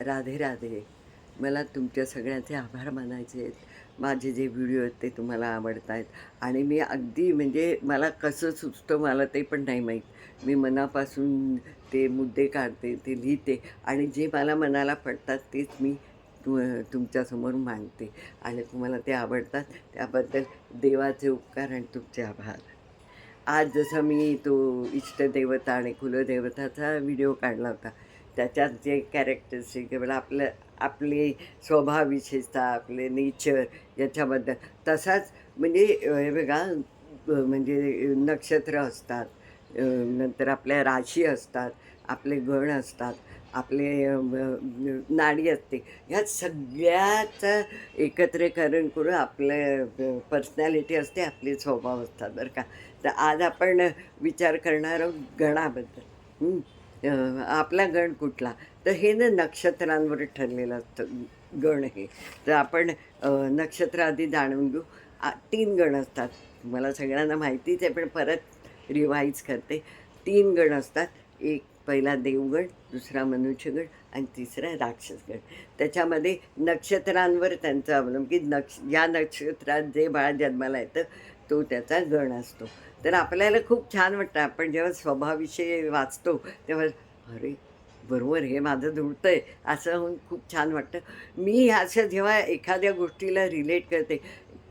राधे राधे. मला तुमच्या सगळ्यांचे आभार मानायचे आहेत. माझे जे व्हिडिओ आहेत ते तुम्हाला आवडत आहेत आणि मी अगदी म्हणजे मला कसं सुचतं मला ते पण नाही माहीत. मी मनापासून ते मुद्दे काढते ते लिहिते आणि जे मला मनाला पडतात तेच मी तु तुमच्यासमोर मांडते. आणि तुम्हाला ते आवडतात त्याबद्दल देवाचे उपकार आणि तुमचे आभार. आज जसं मी तो इष्टदेवता आणि कुलदेवताचा व्हिडिओ काढला होता त्याच्यात जे कॅरेक्टर्स किंवा आपलं आपली स्वभाव विशेषता आपले नेचर याच्याबद्दल. तसाच म्हणजे हे बघा म्हणजे नक्षत्र असतात नंतर आपल्या राशी असतात आपले गण असतात आपले नाडी असते. ह्या सगळ्याचं एकत्रीकरण करून आपलं पर्सनॅलिटी असते आपले स्वभाव असतात बरं का? तर आज आपण विचार करणार आहोत गणाबद्दल. आपला गण कुठला? तर हे ना नक्षत्रांवर ठरलेलं असतं गण हे तर आपण नक्षत्र आधी जाणून घेऊ. तीन गण असतात. मला सगळ्यांना माहितीच आहे पण परत रिवाईज करते. तीन गण असतात. एक पहिला देवगण दुसरा मनुष्यगण आणि तिसरा राक्षसगण. त्याच्यामध्ये नक्षत्रांवर त्यांचं की नक्ष या नक्षत्रात जे बाळ जन्माला येतं तो त्याचा गण असतो. तर आपल्याला खूप छान वाटतं. आपण जेव्हा स्वभाविषयी वाचतो तेव्हा अरे बरोबर हे माझं धुळतं आहे असं होऊन खूप छान वाटतं. मी असं जेव्हा एखाद्या गोष्टीला रिलेट करते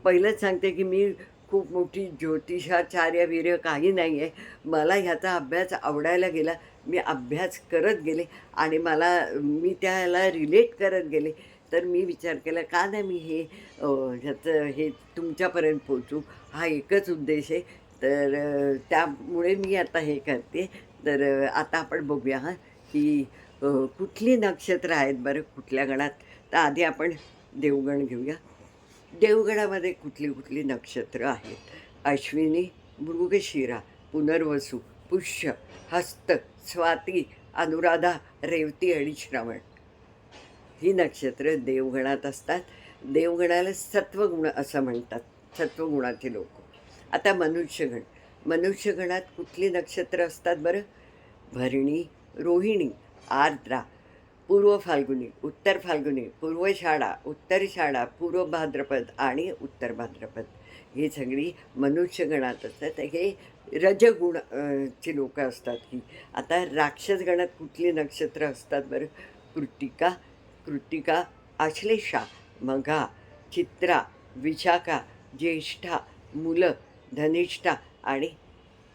पहिलंच सांगते की मी खूप मोठी ज्योतिषाचार्य वीर्य काही नाही आहे. मला ह्याचा अभ्यास आवडायला गेला मी अभ्यास करत गेले आणि मला मी त्याला रिलेट करत गेले. तर मी विचार केला का नाही मी हे ह्याचं हे तुमच्यापर्यंत पोचू हा एकच उद्देश आहे. तर त्यामुळे मी आता हे करते. तर आता आपण बघूया हां की कुठली नक्षत्र आहेत बरं कुठल्या गणात. तर आधी आपण देवगण घेऊया. देवगणामध्ये कुठली कुठली नक्षत्र आहेत? अश्विनी मृगशिरा पुनर्वसू पुष्य हस्त स्वाती अनुराधा रेवती आणि श्रवण. ही नक्षत्र देवगणात असतात. देवगणाला सत्वगुण असं म्हणतात. सत्वगुणाचे लोक. आता मनुष्यगण. मनुष्यगणात कुठली नक्षत्र असतात बरं? भरणी रोहिणी आर्द्रा पूर्व फाल्गुनी उत्तर फाल्गुनी पूर्व शाळा उत्तर शाळा पूर्व भाद्रपद आणि उत्तर भाद्रपद. ही सगळी मनुष्यगणात असतात. हे रजगुण ची लोकं असतात ही. आता राक्षसगणात कुठली नक्षत्र असतात बरं? कृतिका कृतिका आश्लेषा मघा चित्रा विशाखा ज्येष्ठा मुलं धनिष्ठा आणि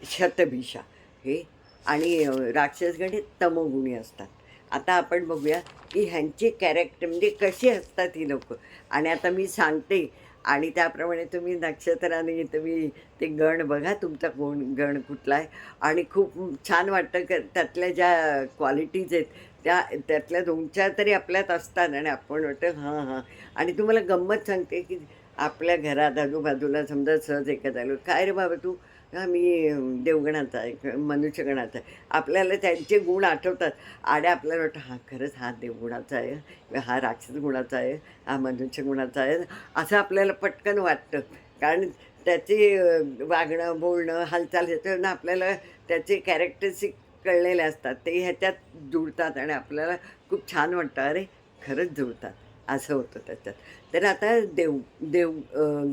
शतभिषा हे आणि राक्षसगण हे तमोगुणी असतात. आता आपण बघूया की ह्यांची कॅरेक्टर म्हणजे कशी असतात ही लोक. आणि आता मी सांगते आणि त्याप्रमाणे तुम्ही नक्षत्राने तुम्ही ते गण बघा तुमचा कोण गण कुठला आहे. आणि खूप छान वाटतं क त्यातल्या ज्या क्वालिटीज आहेत त्या त्यातल्या दोन चार तरी आपल्यात असतात आणि आपण वाटतं हां हां. आणि तुम्हाला गंमत सांगते की आपल्या घरात आजूबाजूला समजा सहज एकच आलो काय रे बाबा तू? मी देवगणाचा आहे मनुष्यगणाचा आहे. आपल्याला त्यांचे गुण आठवतात. आणि आपल्याला वाटतं हा खरंच हा देवगुणाचा आहे हा राक्षस गुणाचा आहे हा मनुष्य गुणाचा आहे. असं आपल्याला पटकन वाटतं. कारण त्याचे वागणं बोलणं हालचाल ह्याच्यानं आपल्याला त्याचे कॅरेक्टरिस्टिक कळलेले असतात. ते ह्याच्यात जुळतात आणि आपल्याला खूप छान वाटतं. अरे खरंच जुळतात. असं होतं त्याच्यात. तर आता देव देव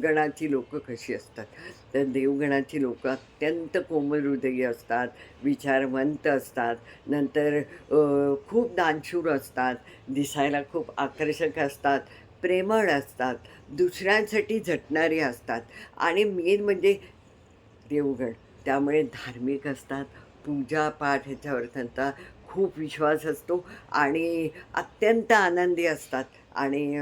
गणाची लोकं कशी असतात? तर देवगणाची लोकं अत्यंत कोमल हृदयी असतात विचारवंत असतात नंतर खूप दानशूर असतात दिसायला खूप आकर्षक असतात प्रेमळ असतात दुसऱ्यांसाठी झटणारी असतात. आणि मेन म्हणजे देवगण. त्यामुळे धार्मिक असतात पूजा पाठ ह्याच्यावर त्यांचा खूप विश्वास असतो आणि अत्यंत आनंदी असतात. आणि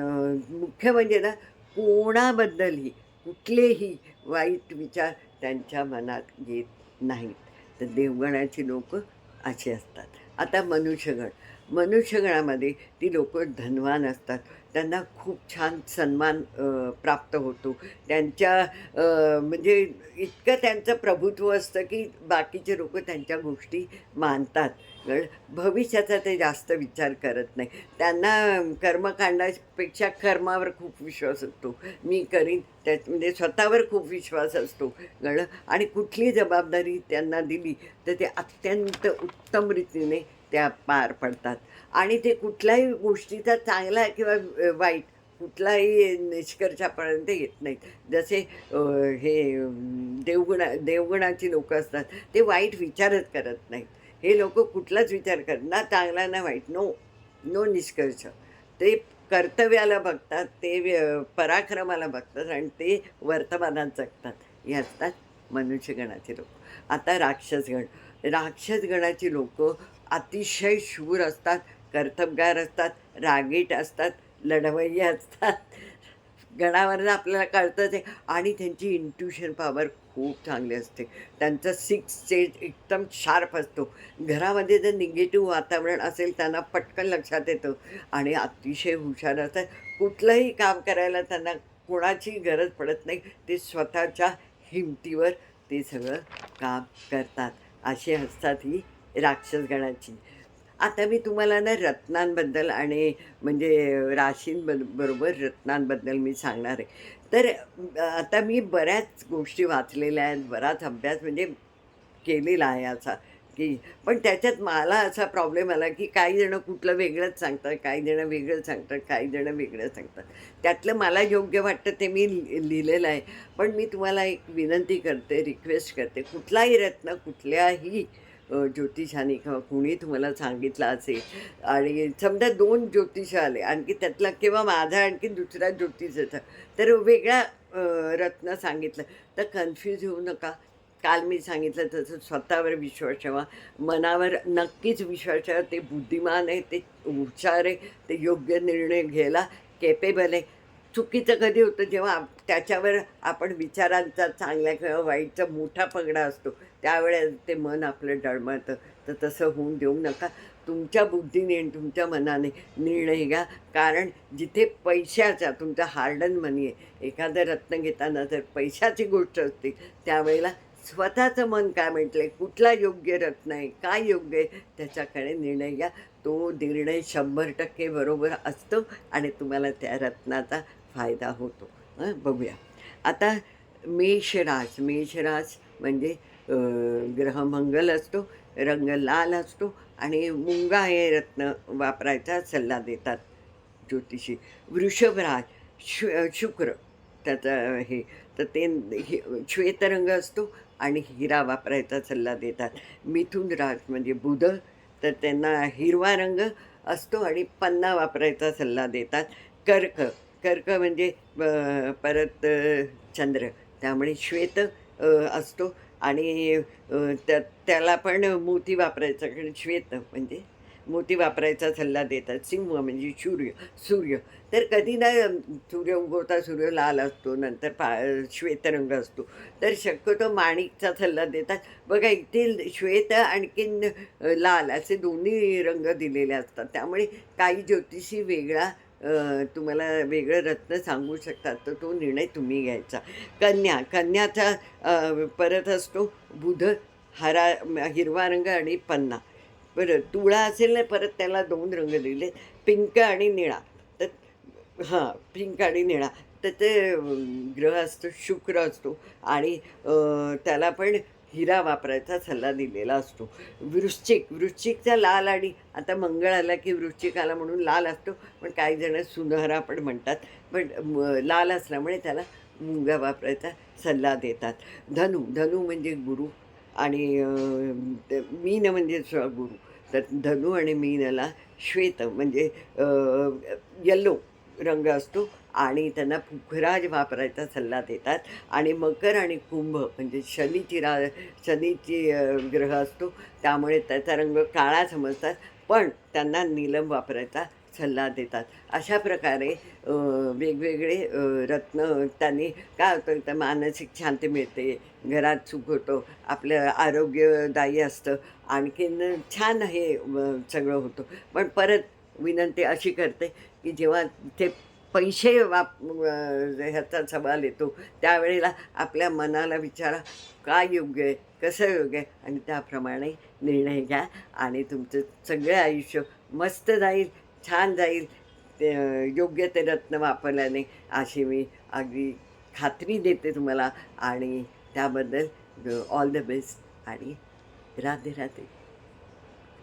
मुख्य म्हणजे ना कोणाबद्दलही कुठलेही वाईट विचार त्यांच्या मनात येत नाहीत. तर देवगणाची लोक अशी असतात. आता मनुष्यगण. मनुष्यगणामध्ये ती लोक धनवान असतात. त्यांना खूप छान सन्मान प्राप्त होतो. त्यांच्या म्हणजे इतकं त्यांचं प्रभुत्व असतं की बाकीचे लोक त्यांच्या गोष्टी मानतात. भविष्याचा ते जास्त विचार करत नाही. त्यांना कर्मकांडापेक्षा कर्मावर खूप विश्वास असतो. मी करीन त्यात म्हणजे स्वतःवर खूप विश्वास असतो. कळलं आणि कुठली जबाबदारी त्यांना दिली तर ते अत्यंत उत्तम रीतीने त्या पार पडतात. आणि ते कुठल्याही गोष्टीचा चांगला किंवा वाईट कुठलाही निष्कर्षापर्यंत येत नाहीत. जसे हे देवगुणा देवगुणाची लोकं असतात ते वाईट विचारच करत नाहीत. हे लोक कुठलाच विचार करत ना चांगला ना वाईट नो नो निष्कर्ष. ते कर्तव्याला बघतात ते व्य- पराक्रमाला बघतात आणि ते वर्तमानात जगतात. हे असतात मनुष्यगणाचे लोक. आता राक्षसगण राक्षसगणाची लोकं अतिशय शूर असतात कर्तबगार असतात रागीट असतात लढवय्ये असतात. गणावरनं आपल्याला कळतं ते. आणि त्यांची इंट्युशन पॉवर खूप चांगली असते. त्यांचा सिक्स सेट एकदम शार्प असतो. घरामध्ये जर निगेटिव्ह वातावरण असेल त्यांना पटकन लक्षात येतं. आणि अतिशय हुशार असतात. कुठलंही काम करायला त्यांना कोणाची गरज पडत नाही. ते स्वतःच्या हिमतीवर ते सगळं काम करतात. असे असतात ही राक्षसगणाची. आता मी तुम्हाला ना रत्नांबद्दल आणि म्हणजे राशींबद बरोबर रत्नांबद्दल मी सांगणार आहे. तर आता मी बऱ्याच गोष्टी वाचलेल्या आहेत बराच अभ्यास म्हणजे केलेला आहे असा की पण त्याच्यात मला असा प्रॉब्लेम आला की काही जणं कुठलं वेगळंच सांगतात काही जणं वेगळं सांगतात काही जणं वेगळं सांगतात. त्यातलं मला योग्य वाटतं ते मी लि- लिहिलेलं आहे. पण मी तुम्हाला एक विनंती करते रिक्वेस्ट करते कुठलाही रत्न कुठल्याही ज्योतिषाने किंवा कुणी तुम्हाला सांगितलं असेल. आणि समजा दोन ज्योतिष आले आणखी त्यातला किंवा माझा आणखी दुसरा ज्योतिषाचा तर वेगळा रत्न सांगितलं. तर कन्फ्यूज होऊ नका. काल मी सांगितलं तसं स्वतःवर विश्वास ठेवा. मनावर नक्कीच विश्वास ठेवा. ते बुद्धिमान आहे ते हुशार आहे ते योग्य निर्णय घ्यायला केपेबल आहे. चुकीचं कधी होतं जेव्हा त्याच्यावर आपण विचारांचा चांगल्या किंवा वाईटचा मोठा पगडा असतो त्यावेळेस ते मन आपलं डळमळतं. तर तसं होऊन देऊ नका. तुमच्या बुद्धीने आणि तुमच्या मनाने निर्णय घ्या. कारण जिथे पैशाचा तुमचा हार्डन मनी आहे एखादं रत्न घेताना जर पैशाची गोष्ट असते त्यावेळेला स्वतःचं मन काय म्हटलंय कुठला योग्य रत्न आहे काय योग्य आहे त्याच्याकडे निर्णय घ्या. तो निर्णय शंभर टक्के बरोबर असतो आणि तुम्हाला त्या रत्नाचा फायदा होतो. बघूया. आता मेषराज मेषराज म्हणजे ग्रहमंगल असतो रंग लाल असतो आणि मुंगा हे रत्न वापरायचा सल्ला देतात ज्योतिषी. वृषभराज शु शुक्र त्याचा हे तर ते हे श्वेतरंग असतो आणि हिरा वापरायचा सल्ला देतात. मिथुन राज म्हणजे बुध तर त्यांना हिरवा रंग असतो आणि पन्ना वापरायचा सल्ला देतात. कर्क कर्क म्हणजे परत चंद्र. त्यामुळे श्वेत असतो आणि त्या त्याला पण मोती वापरायचा कारण श्वेत म्हणजे मोती वापरायचा सल्ला देतात. सिंह म्हणजे सूर्य सूर्य. तर कधी ना सूर्य उगवता सूर्य लाल असतो नंतर पा श्वेतरंग असतो. तर शक्यतो माणिकचा सल्ला देतात. बघा इथे श्वेत आणखीन लाल असे दोन्ही रंग दिलेले असतात. त्यामुळे काही ज्योतिषी वेगळा तुम्हाला वेगळं रत्न सांगू शकतात तर तो निर्णय तुम्ही घ्यायचा. कन्या कन्याचा परत असतो बुध हरा हिरवा रंग आणि पन्ना. बरं तुळा असेल ना परत त्याला दोन रंग दिले पिंक आणि निळा. तर हां पिंक आणि निळा. तर ते ग्रह असतो शुक्र असतो आणि त्याला पण हिरा वापरायचा सल्ला दिलेला असतो. वृश्चिक वृश्चिकचा लाल आणि आता मंगळ आला की वृश्चिक आला म्हणून लाल असतो पण काही जण सुनहरा पण म्हणतात. पण लाल असल्यामुळे त्याला मुंगा वापरायचा सल्ला देतात. धनु धनु म्हणजे गुरु आणि मीन म्हणजे गुरु. तर धनु आणि मीनला श्वेत म्हणजे येल्लो रंग असतो. आणि त्यांना पुखराज वापरायचा सल्ला देतात आणि मकर आणि कुंभ म्हणजे शनीची रा शनीची ग्रह असतो त्यामुळे त्याचा रंग काळा समजतात पण त्यांना नीलम वापरायचा सल्ला देतात. अशा प्रकारे वेगवेगळे रत्न त्यांनी काय होतं तर मानसिक शांती मिळते घरात सुख होतं आपलं आरोग्यदायी असतं आणखीन छान हे सगळं होतं. पण परत विनंती अशी करते की जेव्हा ते पैसे वाप ह्याचा सवाल येतो त्यावेळेला आपल्या मनाला विचारा काय योग्य आहे कसं योग्य आहे आणि त्याप्रमाणे निर्णय घ्या आणि तुमचं सगळं आयुष्य मस्त जाईल छान जाईल ते योग्य ते रत्न वापरल्याने अशी मी अगदी खात्री देते तुम्हाला आणि त्याबद्दल ऑल द बेस्ट आणि राधे राधे